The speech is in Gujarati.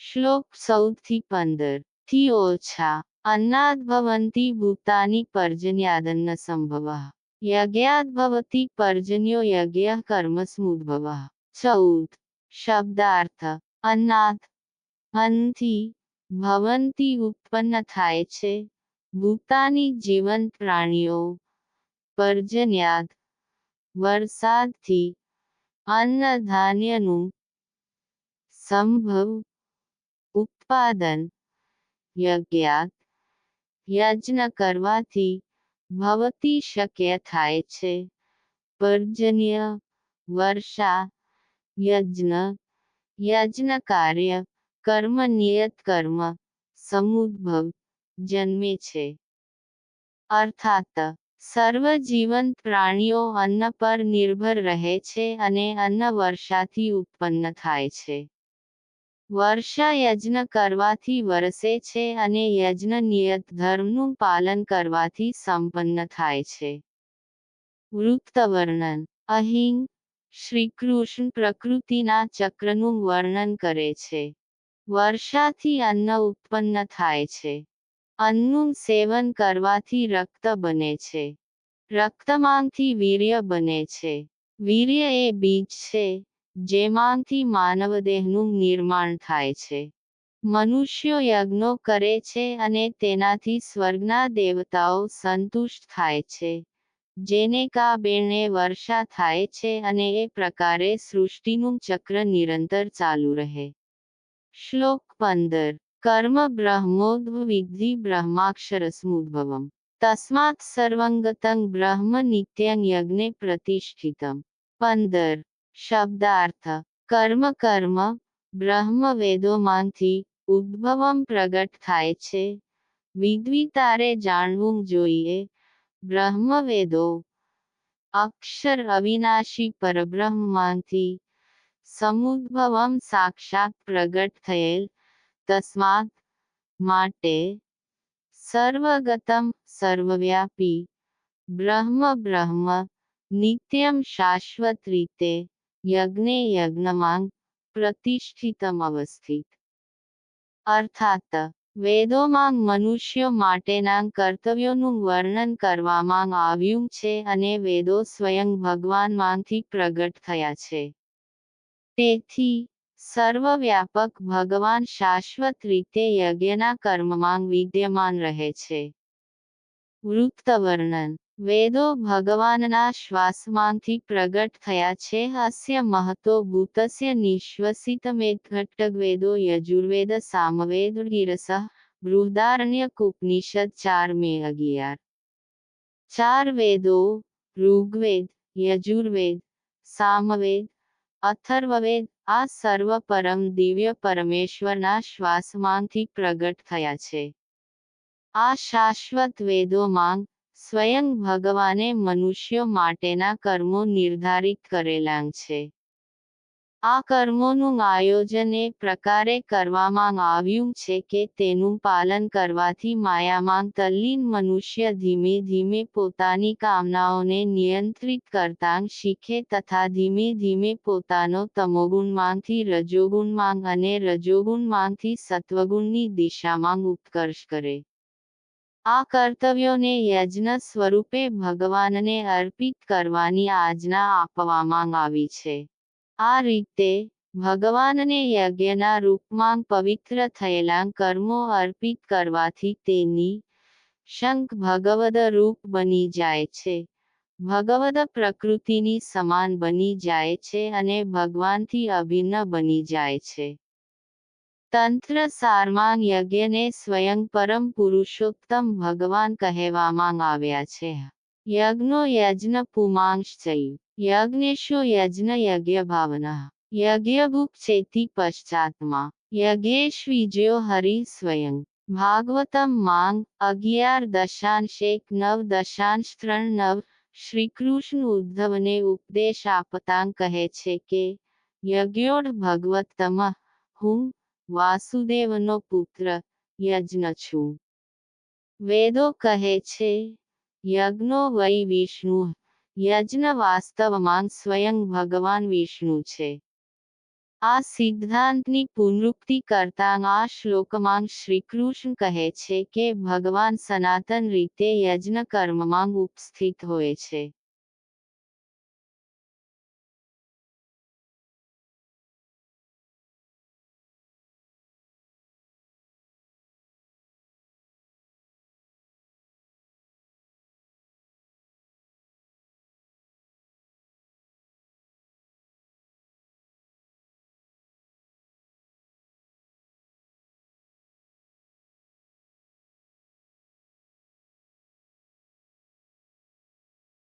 શ્લોક સૌથી પંદરથી ઓછા અન્નાદ્ભવંતી ભૂતાની પર્જન્યાદન્ન સંભવઃ. યજ્ઞાદ્ભવતી પર્જન્યો યજ્ઞ કર્મસમુદ્ભવઃ. ચૌદ. શબ્દાર્થ. અન્નથી ભવંતી ઉત્પન્ન થાય છે. ભૂતાની જીવંત પ્રાણીઓ. પર્જન્યાદ. વરસાદથી અન્ન ધાન્યનું સંભવ ઉત્પાદન, યજ્ઞાત, યજ્ઞ કરવાથી ભવતી શક્ય થાય છે. પર્જન્ય, વર્ષા, યજ્ઞ યજ્ઞ કાર્ય, કર્મ, નિયત કર્મ, સમુદ્ભવ, જન્મે છે. અર્થાત, સર્વ જીવંત પ્રાણીઓ અન્ન પર નિર્ભર રહે છે અને અન્ન વર્ષાથી ઉત્પન્ન થાય છે. વર્ષા યજ્ઞ કરવાથી વરસે છે અને યજ્ઞ નિયત ધર્મનું પાલન કરવાથી સંપન્ન થાય છે. વૃત્તવર્ણન. અહીં, શ્રીકૃષ્ણ પ્રકૃતિના ચક્રનું વર્ણન કરે છે. વર્ષાથી અન્ન ઉત્પન્ન થાય છે. અન્નનું સેવન કરવાથી રક્ત બને છે. રક્તમાંથી વીર્ય બને છે. વીર્ય એ બીજ છે. જેમાંથી માનવદેહનું નિર્માણ થાય છે. મનુષ્યો યજ્ઞો કરે છે અને તેનાથી સ્વર્ગના દેવતાઓ સંતુષ્ટ થાય છે. જેને કાબેણે વર્ષા થાય છે અને એ પ્રકારે સૃષ્ટિનું ચક્ર નિરંતર ચાલુ રહે. શ્લોક પંદર. કર્મ બ્રહ્મોદ્વ વિદ્ધિ બ્રહ્માક્ષરસમુદ્ભવમ. તસ્માત સર્વંગતં બ્રહ્મ નિત્યં યજ્ઞે પ્રતિષ્ઠિતમ. પંદર. શબ્દાર્થ, કર્મ કર્મ, બ્રહ્મ, વેદોમાંથી ઉદ્ભવમ પ્રગટ થાય છે. વિદ્વિતારે જાણવું જોઈએ. બ્રહ્મ, વેદો, અક્ષર અવિનાશી પરબ્રહ્મમાંથી સમુદ્ભવમ સાક્ષાત પ્રગટ થયેલ તસ્માત માટે સર્વગતમ, સર્વવ્યાપી, બ્રહ્મ બ્રહ્મ, નિત્યમ શાશ્વત રીતે યજ્ઞે યજ્ઞમાંગ પ્રતિષ્ઠિતમ અવસ્થિત. અર્થાત, વેદોમાં મનુષ્યો માટેના કર્તવ્યોનું વર્ણન કરવામાં આવ્યું છે અને વેદો સ્વયં ભગવાનમાંથી પ્રગટ થયા છે. તેથી, સર્વવ્યાપક ભગવાન શાશ્વત રીતે યજ્ઞના કર્મમાં વિદ્યમાન રહે છે. વૃત્તવર્ણન વેદો ભગવાનના શ્વાસમાંથી પ્રગટ થયા છે. અસ્ય મહતો ભૂતસ્ય નિશ્વસિતમેઘટ્ટવેદો યજુર્વેદ સામવેદ ગીરસ બૃહદારણ્ય ઉપનિષદ ચાર મે અગિયાર. ચાર વેદો ઋગ્વેદ, યજુર્વેદ, સામવેદ, અથર્વવેદ આ સર્વ પરમ દિવ્ય પરમેશ્વરના શ્વાસમાંથી પ્રગટ થયા છે. આ શાશ્વત વેદોમાં સ્વયં ભગવાને મનુષ્યો માટેના કર્મો નિર્ધારિત કરેલા છે. આ કર્મોનું આયોજન એ પ્રકારે કરવામાં આવ્યું છે કે તેનું પાલન કરવાથી માયામાં તલ્લીન મનુષ્ય ધીમે ધીમે પોતાની કામનાઓને નિયંત્રિત કરતા શીખે તથા ધીમે ધીમે પોતાનો તમોગુણમાંથી રજોગુણમાં અને રજોગુણમાંથી સત્વગુણની દિશામાં ઉત્કર્ષ કરે. આ કર્તવ્યોને યજ્ઞ સ્વરૂપે ભગવાનને અર્પિત કરવાની આજ્ઞા આપવામાં આવી છે. આ રીતે, ભગવાનને યજ્ઞના રૂપમાં પવિત્ર થયેલા કર્મો અર્પિત કરવાથી તેની શંખ ભગવદ રૂપ બની જાય છે. ભગવદ પ્રકૃતિની સમાન બની જાય છે અને ભગવાનથી અભિન્ન બની જાય છે. તંત્ર સારમાં યજ્ઞને સ્વયં પરમ પુરુષોત્તમ ભગવાન કહેવામાં આવ્યા છે. યજ્ઞો યજ્ઞ પુમાંશ્ચયુ યજ્ઞેશો યજ્ઞ યજ્ઞ ભાવના યજ્ઞભુક ચેતી પશ્ચાત્મા યજ્ઞેશ વિજયો હરિ સ્વયં, ભાગવતમ માંગ અગિયાર દશાંશ એક નવ દશાંશ ત્રણ નવ, શ્રીકૃષ્ણ ઉદ્ધવને ઉપદેશ આપતાં કહે છે કે યજ્ઞોડ ભગવતમ હું વાસુદેવનો પુત્ર યજ્ઞ છું. વેદો કહે છે, યજ્ઞો વૈ વિષ્ણુ, યજ્ઞ વાસ્તવમાં સ્વયં ભગવાન વિષ્ણુ છે. આ સિદ્ધાંતની પુનરુક્તિ કરતા આ શ્લોકમાં શ્રીકૃષ્ણ કહે છે કે ભગવાન સનાતન રીતે યજ્ઞ કર્મમાં ઉપસ્થિત હોય છે.